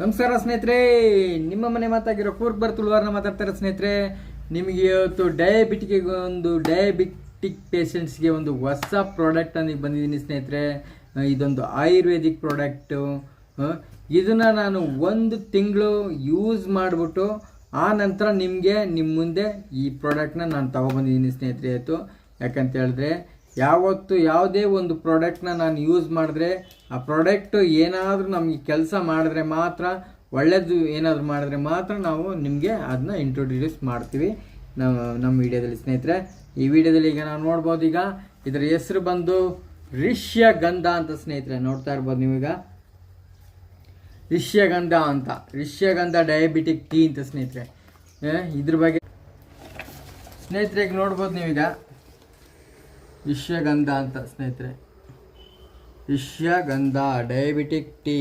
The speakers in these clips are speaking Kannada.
ನಮಸ್ಕಾರ ಸ್ನೇಹಿತರೆ, ನಿಮ್ಮ ಮನೆ ಮಾತಾಗಿರೋ ಕೂರ್ಗ್ ಬರ್ ತುಳುವಾರನ ಮಾತಾಡ್ತಾರೆ ಸ್ನೇಹಿತರೆ. ನಿಮಗೆ ಇವತ್ತು ಡಯಾಬಿಟಿಕ್ಗೆ ಒಂದು ಡಯಾಬಿಟಿಕ್ ಪೇಷಂಟ್ಸ್ಗೆ ಒಂದು ಹೊಸ ಪ್ರಾಡಕ್ಟ್ ನನಗೆ ಬಂದಿದ್ದೀನಿ ಸ್ನೇಹಿತರೆ. ಇದೊಂದು ಆಯುರ್ವೇದಿಕ್ ಪ್ರಾಡಕ್ಟು ಇದನ್ನು ನಾನು ಒಂದು ತಿಂಗಳು ಯೂಸ್ ಮಾಡಿಬಿಟ್ಟು, ಆ ನಂತರ ನಿಮಗೆ ನಿಮ್ಮ ಮುಂದೆ ಈ ಪ್ರಾಡಕ್ಟ್ನ ನಾನು ತಗೊಬಂದಿದ್ದೀನಿ ಸ್ನೇಹಿತರೆ ಇವತ್ತು. ಯಾಕಂತ ಹೇಳಿದ್ರೆ ಯಾವತ್ತು ಯಾವುದೇ ಒಂದು ಪ್ರಾಡಕ್ಟ್ನ ನಾನು ಯೂಸ್ ಮಾಡಿದ್ರೆ, ಆ ಪ್ರಾಡಕ್ಟು ಏನಾದರೂ ನಮಗೆ ಕೆಲಸ ಮಾಡಿದ್ರೆ ಮಾತ್ರ ಒಳ್ಳೆಯದು ಏನಾದರೂ ಮಾಡಿದ್ರೆ ಮಾತ್ರ ನಾವು ನಿಮಗೆ ಅದನ್ನ ಇಂಟ್ರೊಡ್ಯೂಸ್ ಮಾಡ್ತೀವಿ. ನಾವು ನಮ್ಮ ವಿಡಿಯೋದಲ್ಲಿ ಸ್ನೇಹಿತರೆ, ಈ ವಿಡಿಯೋದಲ್ಲಿ ಈಗ ನಾವು ನೋಡ್ಬೋದು ಈಗ, ಇದರ ಹೆಸರು ಬಂದು ರಿಷ್ಯಗಂಧ ಅಂತ ಸ್ನೇಹಿತರೆ, ನೋಡ್ತಾ ಇರ್ಬೋದು ನೀವೀಗ. ರಿಷ್ಯಗಂಧ ಅಂತ ರಿಷ್ಯಗಂಧ ಡಯಾಬಿಟಿಕ್ ಟೀ ಅಂತ ಸ್ನೇಹಿತರೆ. ಇದ್ರ ಬಗ್ಗೆ ಸ್ನೇಹಿತರೆ, ಈಗ ನೋಡ್ಬೋದು ನೀವೀಗ. ವಿಶ್ವಗಂಧ ಅಂತ ಸ್ನೇಹಿತರೆ. Vishwagandha, diabetic tea.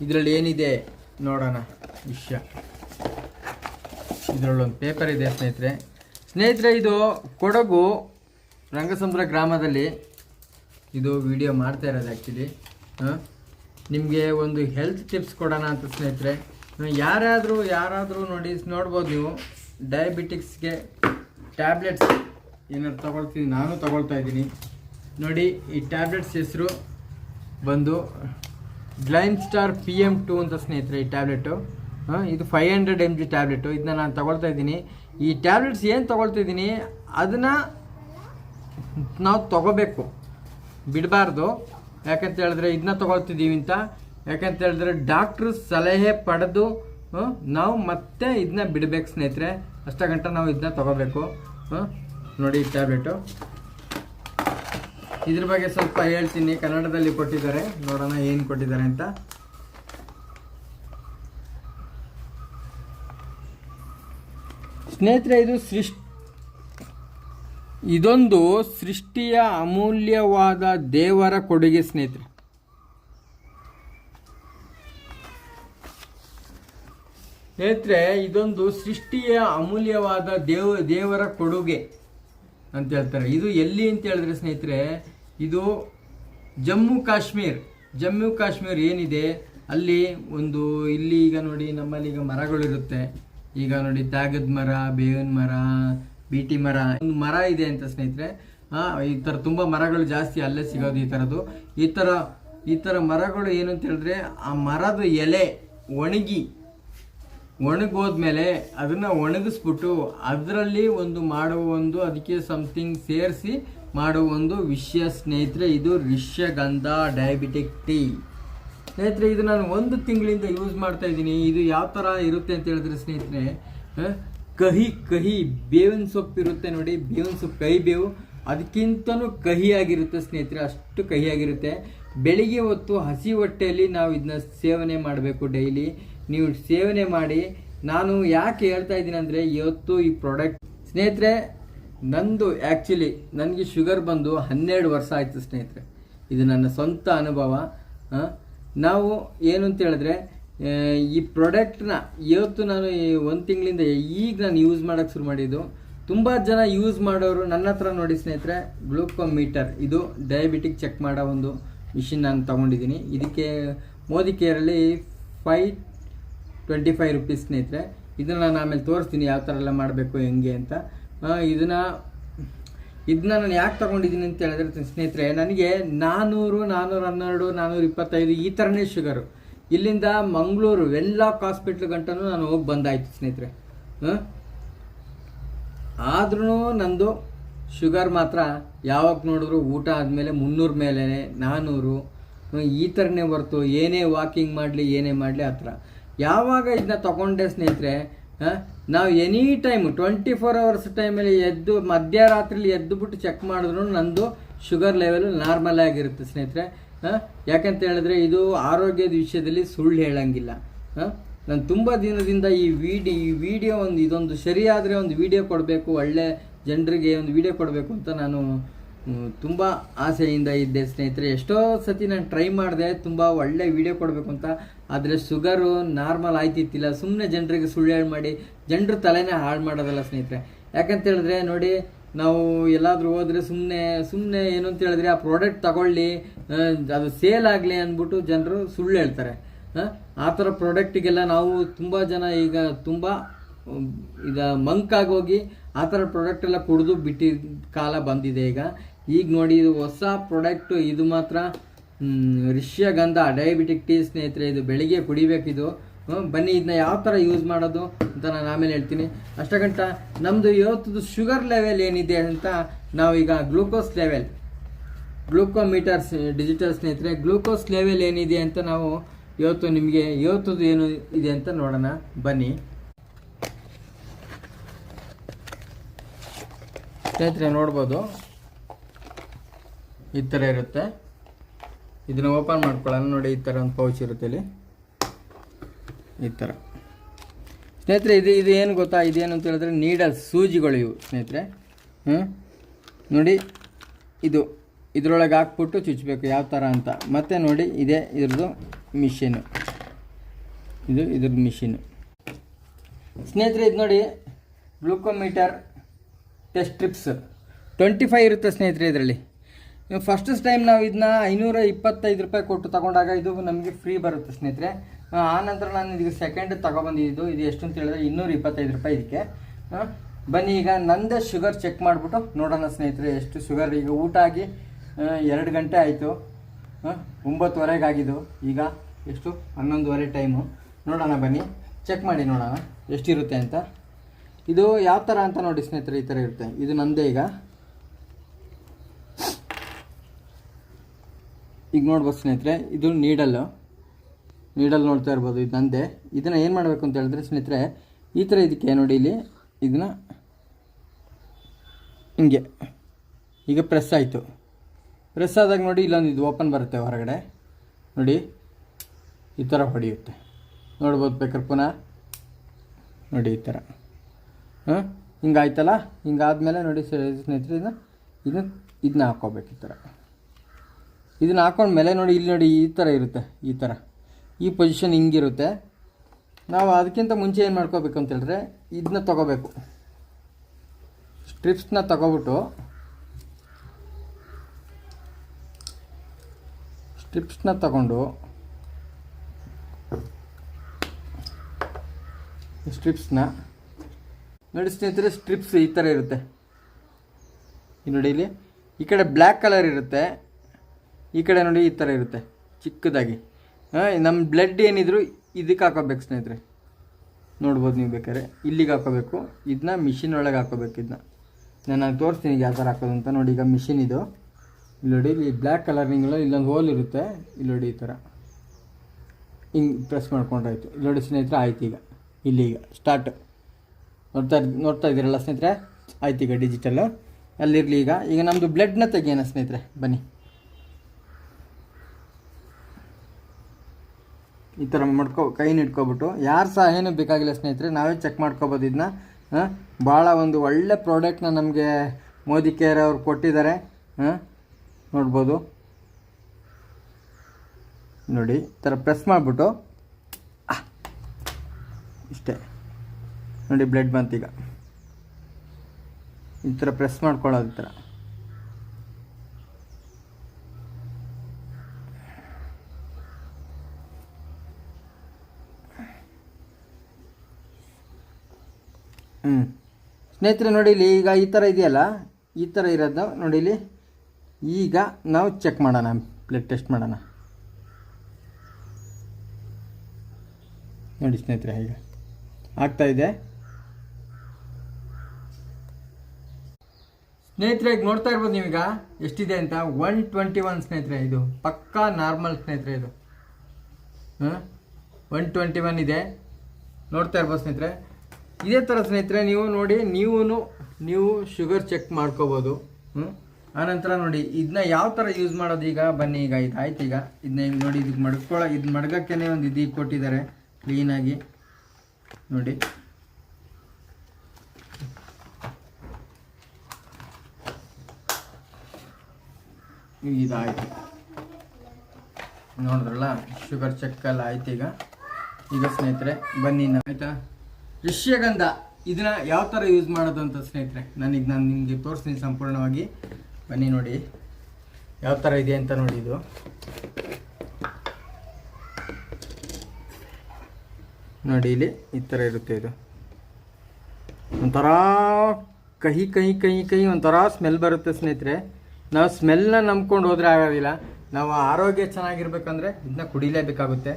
ಇದರಲ್ಲಿ ಏನಿದೆ ನೋಡೋಣ. ವಿಷಯ ಇದರಲ್ಲೊಂದು ಪೇಪರ್ ಇದೆ ಸ್ನೇಹಿತರೆ. ಸ್ನೇಹಿತರೆ, ಇದು ಕೊಡಗು ರಂಗಸಮುದ್ರ ಗ್ರಾಮದಲ್ಲಿ ಇದು ವಿಡಿಯೋ ಮಾಡ್ತಾ ಇರೋದು ಆ್ಯಕ್ಚುಲಿ ನಿಮಗೆ ಒಂದು ಹೆಲ್ತ್ ಟಿಪ್ಸ್ ಕೊಡೋಣ ಅಂತ ಸ್ನೇಹಿತರೆ. ಯಾರಾದರೂ ಯಾರಾದರೂ ನೋಡಿ, ನೋಡ್ಬೋದು ನೀವು. ಡಯಾಬಿಟಿಕ್ಸ್ಗೆ ಟ್ಯಾಬ್ಲೆಟ್ಸ್ ಏನಾದ್ರು ತಗೊಳ್ತೀನಿ, ನಾನು ತಗೊಳ್ತಾ ಇದ್ದೀನಿ. ನೋಡಿ, ಈ ಟ್ಯಾಬ್ಲೆಟ್ಸ್ ಹೆಸರು ಬಂದು Glimestar P M two ಅಂತ ಸ್ನೇಹಿತರೆ ಈ ಟ್ಯಾಬ್ಲೆಟು. ಇದು five hundred M G tablet. ಇದನ್ನ ನಾನು ತಗೊಳ್ತಾ ಇದ್ದೀನಿ. ಈ ಟ್ಯಾಬ್ಲೆಟ್ಸ್ ಏನು ತಗೊಳ್ತಾ ಇದ್ದೀನಿ, ಅದನ್ನು ನಾವು ತಗೋಬೇಕು. ಬಿಡಬಾರ್ದು. ಯಾಕಂತ ಹೇಳಿದ್ರೆ ಇದನ್ನ ತೊಗೊಳ್ತಿದ್ದೀವಿ ಅಂತ. ಯಾಕಂತ ಹೇಳಿದ್ರೆ ಡಾಕ್ಟ್ರು ಸಲಹೆ ಪಡೆದು ನಾವು ಮತ್ತೆ ಇದನ್ನ ಬಿಡಬೇಕು ಸ್ನೇಹಿತರೆ. ಅಷ್ಟ ಗಂಟೆ ನಾವು ಇದನ್ನ ತಗೋಬೇಕು. ನೋಡಿ ಟ್ಯಾಬ್ಲೆಟು ಇದ್ರ ಬಗ್ಗೆ ಸ್ವಲ್ಪ ಹೇಳ್ತೀನಿ. ಕನ್ನಡದಲ್ಲಿ ಕೊಟ್ಟಿದ್ದಾರೆ. ನೋಡೋಣ ಏನು ಕೊಟ್ಟಿದ್ದಾರೆ ಅಂತ. ಸ್ನೇಹಿತರೆ, ಇದು ಸೃಷ್ಟಿ, ಇದೊಂದು ಸೃಷ್ಟಿಯ ಅಮೂಲ್ಯವಾದ ದೇವರ ಕೊಡುಗೆ ಸ್ನೇಹಿತರೆ. ಸ್ನೇಹಿತರೆ, ಇದೊಂದು ಸೃಷ್ಟಿಯ ಅಮೂಲ್ಯವಾದ ದೇವ, ದೇವರ ಕೊಡುಗೆ. ಅಂತ ಹೇಳ್ತಾರೆ. ಇದು ಎಲ್ಲಿ ಅಂತ ಹೇಳಿದ್ರೆ ಸ್ನೇಹಿತರೆ, ಇದು ಜಮ್ಮು ಕಾಶ್ಮೀರ್. ಜಮ್ಮು ಕಾಶ್ಮೀರ್ ಏನಿದೆ? ಅಲ್ಲಿ ಒಂದು, ಇಲ್ಲಿ ಈಗ ನೋಡಿ, ನಮ್ಮಲ್ಲಿ ಈಗ ಮರಗಳಿರುತ್ತೆ ಈಗ ನೋಡಿ ತ್ಯಾಗದ ಮರ, ಬೇವಿನ ಮರ, ಬೀಟಿ ಮರ, ಒಂದು ಮರ ಇದೆ ಅಂತ ಸ್ನೇಹಿತರೆ. ಈ ಥರ ತುಂಬ ಮರಗಳು ಜಾಸ್ತಿ ಅಲ್ಲೇ ಸಿಗೋದು ಈ ಥರದ್ದು ಈ ಥರ ಈ ಥರ ಮರಗಳು ಏನು ಅಂತ ಹೇಳಿದ್ರೆ, ಆ ಮರದ ಎಲೆ ಒಣಗಿ ಒಣಗೋದ್ಮೇಲೆ ಅದನ್ನ ಒಣಗಿಸ್ಬಿಟ್ಟು ಅದರಲ್ಲಿ ಒಂದು ಮಾಡುವ ಒಂದು ಅದಕ್ಕೆ ಸಮಥಿಂಗ್ ಸೇರಿಸಿ ಮಾಡುವ ಒಂದು ವಿಷಯ ಸ್ನೇಹಿತರೆ, ಇದು ರಿಷ್ಯಗಂಧ ಡಯಾಬಿಟಿಕ್ ಟೀ ಸ್ನೇಹಿತರೆ, ಇದು ನಾನು ಒಂದು ತಿಂಗಳಿಂದ ಯೂಸ್ ಮಾಡ್ತಾ ಇದ್ದೀನಿ. ಇದು ಯಾವ ಥರ ಇರುತ್ತೆ ಅಂತ ಹೇಳಿದ್ರೆ ಸ್ನೇಹಿತರೆ ಕಹಿ ಕಹಿ, ಬೇವಿನ ಸೊಪ್ಪು ಇರುತ್ತೆ ನೋಡಿ, ಬೇವಿನ ಸೊಪ್ಪು, ಕಹಿ ಬೇವು, ಅದಕ್ಕಿಂತನೂ ಕಹಿಯಾಗಿರುತ್ತೆ ಸ್ನೇಹಿತರೆ, ಅಷ್ಟು ಕಹಿಯಾಗಿರುತ್ತೆ. ಬೆಳಿಗ್ಗೆ ಹೊತ್ತು ಹಸಿ ಹೊಟ್ಟೆಯಲ್ಲಿ ನಾವು ಇದನ್ನ ಸೇವನೆ ಮಾಡಬೇಕು ಡೈಲಿ. ನೀವು ಸೇವನೆ ಮಾಡಿ, ನಾನು ಯಾಕೆ ಹೇಳ್ತಾ ಇದ್ದೀನಿ ಅಂದರೆ ಇವತ್ತು ಈ ಪ್ರಾಡಕ್ಟ್ ಸ್ನೇಹಿತರೆ, ನಂದು ಆ್ಯಕ್ಚುಲಿ ನನಗೆ ಶುಗರ್ ಬಂದು ಹನ್ನೆರಡು ವರ್ಷ ಆಯಿತು ಸ್ನೇಹಿತರೆ. ಇದು ನನ್ನ ಸ್ವಂತ ಅನುಭವ. ನಾವು ಏನು ಅಂತ ಹೇಳಿದ್ರೆ ಈ ಪ್ರಾಡಕ್ಟ್ನ ಇವತ್ತು ನಾನು ಈ ಒಂದು ತಿಂಗಳಿಂದ ಈಗ ನಾನು ಯೂಸ್ ಮಾಡೋಕ್ಕೆ ಶುರು ಮಾಡಿದ್ದು. ತುಂಬ ಜನ ಯೂಸ್ ಮಾಡೋರು ನನ್ನ ಹತ್ರ ನೋಡಿ ಸ್ನೇಹಿತರೆ ಗ್ಲೂಕೋಮೀಟರ್ ಇದು ಡಯಾಬಿಟಿಕ್ ಚೆಕ್ ಮಾಡೋ ಒಂದು ಮಿಷಿನ್ ನಾನು ತೊಗೊಂಡಿದ್ದೀನಿ. ಇದಕ್ಕೆ ಮೋದಿ ಕೇರಲ್ಲಿ ಫೈ ಟ್ವೆಂಟಿ ಫೈವ್ ರುಪೀಸ್ ಸ್ನೇಹಿತರೆ, ಇದನ್ನು ನಾನು ಆಮೇಲೆ ತೋರಿಸ್ತೀನಿ ಯಾವ ಥರ ಎಲ್ಲ ಮಾಡಬೇಕು, ಹೆಂಗೆ ಅಂತ. ಇದನ್ನು ಇದನ್ನ ನಾನು ಯಾಕೆ ತೊಗೊಂಡಿದ್ದೀನಿ ಅಂತ ಹೇಳಿದ್ರೆ ಸ್ನೇಹಿತರೆ, ನನಗೆ ನಾನ್ನೂರು ನಾನ್ನೂರ ಹನ್ನೆರಡು ನಾನ್ನೂರ ಇಪ್ಪತ್ತೈದು ಈ ಥರನೇ ಶುಗರು ಇಲ್ಲಿಂದ ಮಂಗಳೂರು ವೆಲ್ಲಾಕ್ ಹಾಸ್ಪಿಟ್ಲ್ ಗಂಟನೂ ನಾನು ಹೋಗಿ ಬಂದಾಯ್ತು ಸ್ನೇಹಿತರೆ. ಆದ್ರೂ ನಂದು ಶುಗರ್ ಮಾತ್ರ ಯಾವಾಗ ನೋಡಿದ್ರು ಊಟ ಆದಮೇಲೆ ಮುನ್ನೂರ ಮೇಲೆ ನಾನ್ನೂರು ಈ ಥರನೇ ಹೊರ್ತು ಏನೇ ವಾಕಿಂಗ್ ಮಾಡಲಿ, ಏನೇ ಮಾಡಲಿ, ಆ ಥರ ಯಾವಾಗ ಇದನ್ನ ತಗೊಂಡೆ ಸ್ನೇಹಿತರೆ ನಾವು any time twenty four hours ಟೈಮಲ್ಲಿ ಎದ್ದು, ಮಧ್ಯರಾತ್ರಿಲಿ ಎದ್ದು ಬಿಟ್ಟು ಚೆಕ್ ಮಾಡಿದ್ರು, ನಂದು ಶುಗರ್ ಲೆವೆಲ್ ನಾರ್ಮಲ್ ಆಗಿರುತ್ತೆ ಸ್ನೇಹಿತರೆ ಯಾಕಂತ ಹೇಳಿದ್ರೆ ಇದು ಆರೋಗ್ಯದ ವಿಷಯದಲ್ಲಿ ಸುಳ್ಳು ಹೇಳಂಗಿಲ್ಲ ನಾನು ತುಂಬ ದಿನದಿಂದ ಈ ವಿಡಿ ಈ ವಿಡಿಯೋ ಒಂದು, ಇದೊಂದು ಸರಿಯಾದರೆ ಒಂದು ವಿಡಿಯೋ ಕೊಡಬೇಕು, ಒಳ್ಳೆ ಜನರಿಗೆ ಒಂದು ವಿಡಿಯೋ ಕೊಡಬೇಕು ಅಂತ ನಾನು ತುಂಬ ಆಸೆಯಿಂದ ಇದ್ದೆ ಸ್ನೇಹಿತರೆ. ಎಷ್ಟೋ ಸತಿ ನಾನು ಟ್ರೈ ಮಾಡಿದೆ ತುಂಬ ಒಳ್ಳೆ ವಿಡಿಯೋ ಕೊಡಬೇಕು ಅಂತ. ಆದರೆ ಶುಗರು ನಾರ್ಮಲ್ ಆಯ್ತಿತ್ತಿಲ್ಲ. ಸುಮ್ಮನೆ ಜನರಿಗೆ ಸುಳ್ಳು ಹೇಳಿ ಮಾಡಿ ಜನರು ತಲೆನೇ ಹಾಳು ಮಾಡೋದಲ್ಲ ಸ್ನೇಹಿತರೆ. ಯಾಕಂತ ಹೇಳಿದ್ರೆ ನೋಡಿ ನಾವು ಎಲ್ಲಾದರೂ ಹೋದರೆ ಸುಮ್ಮನೆ ಸುಮ್ಮನೆ ಏನು ಅಂತ ಹೇಳಿದ್ರೆ ಆ ಪ್ರಾಡಕ್ಟ್ ತಗೊಳ್ಳಿ ಅದು ಸೇಲ್ ಆಗಲಿ ಅಂದ್ಬಿಟ್ಟು ಜನರು ಸುಳ್ಳು ಹೇಳ್ತಾರೆ. ಆ, ಥರ ಪ್ರಾಡಕ್ಟಿಗೆಲ್ಲ ನಾವು ತುಂಬ ಜನ ಈಗ ತುಂಬ ಈಗ ಮಂಕಾಗೋಗಿ ಆ ಥರ ಪ್ರಾಡಕ್ಟ್ ಎಲ್ಲ ಕುಡಿದು ಬಿಟ್ಟಿದ್ದ ಕಾಲ ಬಂದಿದೆ ಈಗ. ಈಗ ನೋಡಿ ಇದು ಹೊಸ ಪ್ರಾಡಕ್ಟ್ ಇದು ಮಾತ್ರ ಋಷ್ಯಗಂಧ ಡಯಾಬಿಟಿಕ್ ಟೀ ಸ್ನೇಹಿತರೆ, ಇದು ಬೆಳಿಗ್ಗೆ ಕುಡಿಬೇಕಿದು ಬನ್ನಿ ಇದನ್ನ ಯಾವ ಥರ ಯೂಸ್ ಮಾಡೋದು ಅಂತ ನಾನು ಆಮೇಲೆ ಹೇಳ್ತೀನಿ. ಅಷ್ಟಗಂಟ ನಮ್ಮದು ಇವತ್ತು ಶುಗರ್ ಲೆವೆಲ್ ಏನಿದೆ ಅಂತ ನಾವೀಗ ಗ್ಲೂಕೋಸ್ ಲೆವೆಲ್ ಗ್ಲೂಕೋಮೀಟರ್ಸ್ ಡಿಜಿಟಲ್ ಸ್ನೇಹಿತರೆ ಗ್ಲೂಕೋಸ್ ಲೆವೆಲ್ ಏನಿದೆ ಅಂತ ನಾವು ಇವತ್ತು ನಿಮಗೆ, ಇವತ್ತದು ಏನು ಇದೆ ಅಂತ ನೋಡೋಣ. ಬನ್ನಿ. ಸ್ನೇಹಿತರೆ ನೋಡ್ಬೋದು. ಈ ಥರ ಇರುತ್ತೆ. ಇದನ್ನು ಓಪನ್ ಮಾಡ್ಕೊಳ್ಳೋಣ. ನೋಡಿ, ಈ ಥರ ಒಂದು ಪೌಚ್ ಇರುತ್ತೆ ಇಲ್ಲಿ. ಈ ಥರ ಸ್ನೇಹಿತರೆ, ಇದು ಇದು ಏನು ಗೊತ್ತಾ? ಇದೇನು ಅಂತ ಹೇಳಿದ್ರೆ ನೀಡಲ್ ಸೂಜಿಗಳು ಇವು, ಸ್ನೇಹಿತರೆ. ಹ್ಞೂ ನೋಡಿ, ಇದು, ಇದರೊಳಗೆ ಹಾಕ್ಬಿಟ್ಟು ಚುಚ್ಚಬೇಕು ಯಾವ ಥರ ಅಂತ. ಮತ್ತೆ ನೋಡಿ, ಇದೇ, ಇದ್ರದ್ದು ಮಿಷಿನು. ಇದು, ಇದ್ರದ್ದು ಮಿಷಿನು. ಸ್ನೇಹಿತರೆ, ಇದು ನೋಡಿ, glucometer test strips twenty five ಇರುತ್ತೆ ಸ್ನೇಹಿತರೆ ಇದರಲ್ಲಿ. ಫಸ್ಟ್ ಟೈಮ್ ನಾವು ಇದನ್ನ ಐನೂರ ಇಪ್ಪತ್ತೈದು ರೂಪಾಯಿ ಕೊಟ್ಟು ತಗೊಂಡಾಗ ಇದು ನಮಗೆ ಫ್ರೀ ಬರುತ್ತೆ ಸ್ನೇಹಿತರೆ. ಆ, ನಂತರ ನಾನು ಇದಕ್ಕೆ ಸೆಕೆಂಡ್ ತಗೊಬಂದಿದ್ದು. ಇದು ಎಷ್ಟು ಅಂತ ಹೇಳಿದ್ರೆ ಇನ್ನೂರ ಇಪ್ಪತ್ತೈದು ರೂಪಾಯಿ ಇದಕ್ಕೆ. ಬನ್ನಿ ಈಗ ನಂದೇ ಶುಗರ್ ಚೆಕ್ ಮಾಡಿಬಿಟ್ಟು ನೋಡೋಣ ಸ್ನೇಹಿತರೆ ಎಷ್ಟು ಶುಗರ್ ಈಗ ಊಟ ಆಗಿ ಎರಡು ಗಂಟೆ ಆಯಿತು. ಒಂಬತ್ತುವರೆಗೆ ಆಗಿದ್ದು. ಈಗ ಎಷ್ಟು? ಹನ್ನೊಂದುವರೆ ಟೈಮು ನೋಡೋಣ ಬನ್ನಿ. ಚೆಕ್ ಮಾಡಿ ನೋಡೋಣ. ಎಷ್ಟಿರುತ್ತೆ ಅಂತ. ಇದು ಯಾವ ಥರ ಅಂತ ನೋಡಿ ಸ್ನೇಹಿತರೆ, ಈ ಥರ ಇರುತ್ತೆ. ಇದು ನಂದೇ ಈಗ. ಈಗ ನೋಡ್ಬೋದು ಸ್ನೇಹಿತರೆ, ಇದು ನೀಡಲ್ಲು ನೀಡಲ್ ನೋಡ್ತಾ ಇರ್ಬೋದು, ಇದು ನಂದೇ. ಇದನ್ನು ಏನು ಮಾಡಬೇಕು ಅಂತ ಹೇಳಿದ್ರೆ ಸ್ನೇಹಿತರೆ, ಈ ಥರ ಇದಕ್ಕೆ ನೋಡಿ ಇಲ್ಲಿ, ಇದನ್ನ ಹಿಂಗೆ. ಈಗ ಪ್ರೆಸ್ ಆಯಿತು. ಪ್ರೆಸ್ ಆದಾಗ ನೋಡಿ ಇಲ್ಲೊಂದು ಇದು ಓಪನ್ ಬರುತ್ತೆ ಹೊರಗಡೆ. ನೋಡಿ, ಈ ಥರ ಹೊಡೆಯುತ್ತೆ. ನೋಡ್ಬೋದು ಬೇಕಾದ್ರೆ ಪುನಃ. ನೋಡಿ ಈ ಥರ ಹಾಂ? ಹಿಂಗಾಯ್ತಲ್ಲ? ಹಿಂಗಾದ್ಮೇಲೆ ನೋಡಿ ಸ್ನೇಹಿತರೆ ಇದನ್ನ ಇದನ್ನ ಇದನ್ನ ಹಾಕ್ಕೋಬೇಕು ಈ ಥರ ಇದನ್ನ ಹಾಕೊಂಡ್ಮೇಲೆ ನೋಡಿ ಇಲ್ಲಿ ನೋಡಿ ಈ ಥರ ಇರುತ್ತೆ, ಈ ಥರ ಈ ಪೊಸಿಷನ್ ಹಿಂಗಿರುತ್ತೆ. ನಾವು ಅದಕ್ಕಿಂತ ಮುಂಚೆ ಏನು ಮಾಡ್ಕೋಬೇಕು ಅಂತ ಹೇಳಿದ್ರೆ ಇದನ್ನ ತಗೋಬೇಕು. ಸ್ಟ್ರಿಪ್ಸ್ನ ತಗೋಬಿಟ್ಟು ಸ್ಟ್ರಿಪ್ಸ್ನ ತಗೊಂಡು ಸ್ಟ್ರಿಪ್ಸ್ನ ನೋಡಿ ಸ್ನೇಹಿತರೆ ಸ್ಟ್ರಿಪ್ಸ್ ಈ ಥರ ಇರುತ್ತೆ. ಈ ನೋಡಿ ಇಲ್ಲಿ. ಈ ಕಡೆ ಬ್ಲ್ಯಾಕ್ ಕಲರ್ ಇರುತ್ತೆ. ಈ ಕಡೆ ನೋಡಿ ಈ ಥರ ಇರುತ್ತೆ, ಚಿಕ್ಕದಾಗಿ. ನಮ್ಮ ಬ್ಲಡ್ ಏನಿದ್ರು ಇದಕ್ಕೆ ಹಾಕೋಬೇಕು ಸ್ನೇಹಿತರೆ. ನೋಡ್ಬೋದು ನೀವು ಬೇಕಾದ್ರೆ. ಇಲ್ಲಿಗೆ ಹಾಕೋಬೇಕು. ಇದನ್ನ ಮಿಷಿನ್ ಒಳಗೆ ಹಾಕೋಬೇಕು ಇದನ್ನ ನಾನು ತೋರಿಸ್ತೀನಿ ಯಾವ ಥರ ಹಾಕೋದು ಅಂತ. ನೋಡಿ ಈಗ ಮಿಷಿನ್ ಇದು. ಇಲ್ಲಿ ನೋಡಿ ಇಲ್ಲಿ ಬ್ಲ್ಯಾಕ್ ಕಲರ್ನಿಂಗ್ ಇಲ್ಲೊಂದು ಹೋಲ್ ಇರುತ್ತೆ. ಇಲ್ಲಿ ನೋಡಿ ಈ ಥರ ಹಿಂಗೆ ಪ್ರೆಸ್ ಮಾಡ್ಕೊಂಡ್ರಾಯ್ತು. ಇಲ್ಲಿ ನೋಡಿ ಸ್ನೇಹಿತರೆ, ಆಯ್ತು ಈಗ. ಇಲ್ಲಿ ಈಗ ಸ್ಟಾರ್ಟ್ ನೋಡ್ತಾ ನೋಡ್ತಾ ಇದ್ದೀರಲ್ಲ ಸ್ನೇಹಿತರೆ? ಆಯ್ತು ಈಗ ಡಿಜಿಟಲ್ ಅಲ್ಲಿರಲಿ ಈಗ. ಈಗ ನಮ್ಮದು ಬ್ಲಡ್ನ ತೆಗಿಯೋಣ ಸ್ನೇಹಿತರೆ. ಬನ್ನಿ. ಈ ಥರ ಮಾಡ್ಕೊ ಕೈನ ಇಟ್ಕೊಬಿಟ್ಟು ಯಾರು ಸಹ ಏನು ಬೇಕಾಗಿಲ್ಲ ಸ್ನೇಹಿತರೆ, ನಾವೇ ಚೆಕ್ ಮಾಡ್ಕೊಬೋದು ಇದನ್ನ ಭಾಳ ಒಂದು ಒಳ್ಳೆ ಪ್ರಾಡಕ್ಟ್ನ ನಮಗೆ ಮೋದಿ ಕೇರ್ ಅವರು ಕೊಟ್ಟಿದ್ದಾರೆ. ನೋಡ್ಬೋದು. ನೋಡಿ, ಈ ಥರ ಪ್ರೆಸ್ ಮಾಡಿಬಿಟ್ಟು. ಇಷ್ಟೇ. ನೋಡಿ ಬ್ಲಡ್ ಬಂತೀಗ ಈ ಥರ ಪ್ರೆಸ್ ಮಾಡ್ಕೊಳ್ಳೋದು ಈ ಥರ ಹ್ಞೂ ಸ್ನೇಹಿತರೆ, ನೋಡಿ ಇಲ್ಲಿ ಈಗ ಈ ಥರ ಇದೆಯಲ್ಲ? ಈ ಥರ ಇರೋದು ನೋಡಿ ಇಲ್ಲಿ. ಈಗ ನಾವು ಚೆಕ್ ಮಾಡೋಣ ಬ್ಲಡ್ ಟೆಸ್ಟ್ ಮಾಡೋಣ. ನೋಡಿ ಸ್ನೇಹಿತರೆ, ಈಗ ಆಗ್ತಾ ಸ್ನೇಹಿತರೆ, ಈಗ ನೋಡ್ತಾ ಇರ್ಬೋದು ನೀವೀಗ. ಎಷ್ಟಿದೆ ಅಂತ? ಒನ್ ಟ್ವೆಂಟಿ ಒನ್ ಸ್ನೇಹಿತರೆ ಇದು. ಪಕ್ಕಾ ನಾರ್ಮಲ್ ಸ್ನೇಹಿತರೆ ಇದು. ಹಾಂ? ಒನ್ ಟ್ವೆಂಟಿ ಒನ್ ಇದೆ. ನೋಡ್ತಾ ಇರ್ಬೋದು ಸ್ನೇಹಿತರೆ. ಇದೇ ಥರ ಸ್ನೇಹಿತರೆ, ನೀವು ನೋಡಿ ನೀವು ನೀವು ಶುಗರ್ ಚೆಕ್ ಮಾಡ್ಕೋಬೋದು. ಹ್ಞೂ ಆನಂತರ ನೋಡಿ ಇದನ್ನ ಯಾವ ಥರ ಯೂಸ್ ಮಾಡೋದು ಈಗ? ಬನ್ನಿ ಈಗ ಇದು ಆಯ್ತು ಈಗ. ಇದನ್ನ ಹಿಂಗೆ ನೋಡಿ ಇದಕ್ಕೆ ಮಡ್ಕೊಳ್ಳೋ ಇದು ಮಡ್ಗಕ್ಕೇ ಒಂದು ಇದು ಕೊಟ್ಟಿದ್ದಾರೆ ಕ್ಲೀನಾಗಿ ನೋಡಿ. ಇದಾಯ್ತು. ನೋಡಿದ್ರಲ್ಲ ಶುಗರ್ ಚೆಕ್ ಎಲ್ಲ ಆಯ್ತು ಈಗ. ಈಗ ಸ್ನೇಹಿತರೆ, ಬನ್ನಿ ಆಯ್ತಾ? ಋಷ್ಯಗಂಧ, ಇದನ್ನ ಯಾವ ಥರ ಯೂಸ್ ಮಾಡೋದು ಅಂತ ಸ್ನೇಹಿತರೆ? ನನಗೆ ನಾನು ನಿಮಗೆ ತೋರಿಸ್ತೀನಿ ಸಂಪೂರ್ಣವಾಗಿ. ಬನ್ನಿ ನೋಡಿ. ಯಾವ ಥರ ಇದೆ ಅಂತ ನೋಡಿ ಇದು. ನೋಡಿ ಇಲ್ಲಿ ಈ ಥರ ಇರುತ್ತೆ ಇದು. ಒಂಥರ ಕಹಿ ಕಹಿ ಕಹಿ ಕಹಿ, ಒಂಥರ ಸ್ಮೆಲ್ ಬರುತ್ತೆ ಸ್ನೇಹಿತರೆ. ನಾವು ಸ್ಮೆಲ್ನ ನಂಬ್ಕೊಂಡು ಹೋದರೆ ಆಗೋದಿಲ್ಲ. ನಾವು ಆರೋಗ್ಯ ಚೆನ್ನಾಗಿರ್ಬೇಕಂದ್ರೆ ಇದನ್ನ ಕುಡಿಲೇಬೇಕಾಗುತ್ತೆ.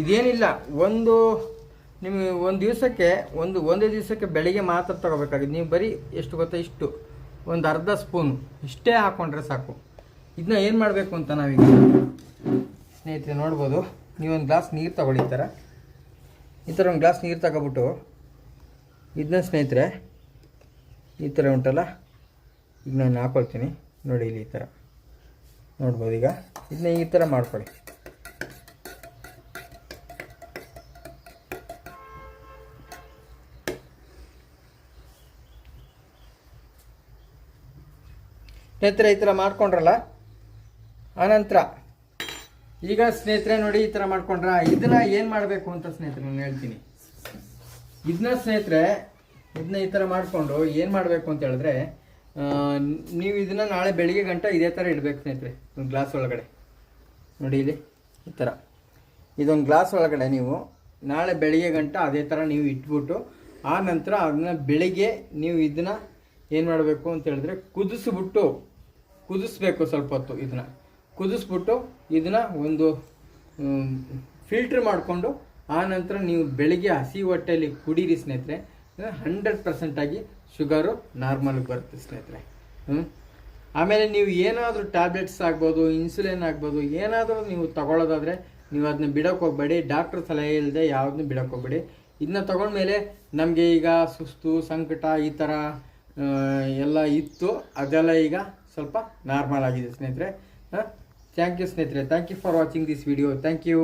ಇದೇನಿಲ್ಲ, ಒಂದು ನಿಮಗೆ ಒಂದು ದಿವಸಕ್ಕೆ, ಒಂದು, ಒಂದೇ ದಿವಸಕ್ಕೆ ಬೆಳಿಗ್ಗೆ ಮಾತ್ರ ತೊಗೋಬೇಕಾಗಿದೆ ನೀವು ಬರೀ ಎಷ್ಟು ಗೊತ್ತಾ? ಇಷ್ಟು. ಒಂದು ಅರ್ಧ ಸ್ಪೂನು. ಇಷ್ಟೇ ಹಾಕ್ಕೊಂಡ್ರೆ ಸಾಕು. ಇದನ್ನ ಏನು ಮಾಡಬೇಕು ಅಂತ ನಾವೀಗ? ಸ್ನೇಹಿತರೆ, ನೋಡ್ಬೋದು. ನೀವೊಂದು ಗ್ಲಾಸ್ ನೀರು ತಗೊಳ್ಳಿ ಈ ಥರ ಈ ಥರ ಒಂದು ಗ್ಲಾಸ್ ನೀರು ತಗೊಬಿಟ್ಟು, ಇದನ್ನ ಸ್ನೇಹಿತರೆ, ಈ ಥರ ಉಂಟಲ್ಲ? ಈಗ ನಾನು ಹಾಕೊಳ್ತೀನಿ. ನೋಡಿ ಇಲ್ಲಿ ಈ ಥರ ನೋಡ್ಬೋದು ಈಗ? ಇದನ್ನ ಈ ಥರ ಮಾಡ್ಕೊಳ್ಳಿ. ಸ್ನೇಹಿತರೆ, ಈ ಥರ ಮಾಡ್ಕೊಂಡ್ರಲ್ಲ? ಆನಂತರ. ಈಗ ಸ್ನೇಹಿತರೆ, ನೋಡಿ ಈ ಥರ ಮಾಡ್ಕೊಂಡ್ರ. ಇದನ್ನ ಏನು ಮಾಡಬೇಕು ಅಂತ ಸ್ನೇಹಿತರೆ ನಾನು ಹೇಳ್ತೀನಿ. ಇದನ್ನ ಸ್ನೇಹಿತರೆ ಇದನ್ನ ಈ ಥರ ಮಾಡಿಕೊಂಡು ಏನು ಮಾಡಬೇಕು ಅಂತ ಹೇಳಿದ್ರೆ ನೀವು ಇದನ್ನ ನಾಳೆ ಬೆಳಿಗ್ಗೆ ಗಂಟ ಇದೇ ಥರ ಇಡಬೇಕು ಸ್ನೇಹಿತರೆ, ಒಂದು ಗ್ಲಾಸ್ ಒಳಗಡೆ. ನೋಡಿ ಇಲ್ಲಿ ಈ ಥರ ಇದೊಂದು ಗ್ಲಾಸ್ ಒಳಗಡೆ ನೀವು ನಾಳೆ ಬೆಳಿಗ್ಗೆ ಗಂಟ ಅದೇ ಥರ ನೀವು ಇಟ್ಬಿಟ್ಟು, ಆ ನಂತರ ಅದನ್ನ ಬೆಳಿಗ್ಗೆ ನೀವು ಇದನ್ನ ಏನು ಮಾಡಬೇಕು ಅಂತ ಹೇಳಿದ್ರೆ ಕುದಿಸ್ಬಿಟ್ಟು, ಕುದಿಸ್ಬೇಕು ಸ್ವಲ್ಪ ಹೊತ್ತು ಇದನ್ನ. ಕುದಿಸ್ಬಿಟ್ಟು ಇದನ್ನ ಒಂದು ಫಿಲ್ಟ್ರ್ ಮಾಡಿಕೊಂಡು, ಆ ನಂತರ ನೀವು ಬೆಳಿಗ್ಗೆ ಹಸಿ ಹೊಟ್ಟೆಯಲ್ಲಿ ಕುಡೀರಿ ಸ್ನೇಹಿತರೆ, ಹಂಡ್ರೆಡ್ ಪರ್ಸೆಂಟಾಗಿ ಶುಗರು ನಾರ್ಮಲ್ಗೆ ಬರುತ್ತೆ ಸ್ನೇಹಿತರೆ. ಹ್ಞೂ ಆಮೇಲೆ ನೀವು ಏನಾದರೂ ಟ್ಯಾಬ್ಲೆಟ್ಸ್ ಆಗ್ಬೋದು, ಇನ್ಸುಲಿನ್ ಆಗ್ಬೋದು, ಏನಾದರೂ ನೀವು ತಗೊಳ್ಳೋದಾದರೆ ನೀವು ಅದನ್ನ ಬಿಡೋಕೆ ಹೋಗ್ಬೇಡಿ. ಡಾಕ್ಟ್ರ್ ಸಲಹೆ ಇಲ್ಲದೆ ಯಾವುದನ್ನು ಬಿಡೋಕೆ ಹೋಗ್ಬೇಡಿ. ಇದನ್ನ ತಗೊಂಡ್ಮೇಲೆ ನಮಗೆ ಈಗ ಸುಸ್ತು, ಸಂಕಟ ಈ ಥರ ಎಲ್ಲ ಇತ್ತು. ಅದೆಲ್ಲ ಈಗ ಸ್ವಲ್ಪ ನಾರ್ಮಲ್ ಆಗಿದೆ ಸ್ನೇಹಿತರೆ. ಹಾಂ? ಥ್ಯಾಂಕ್ ಯು ಸ್ನೇಹಿತರೆ. Thank you for watching this video thank you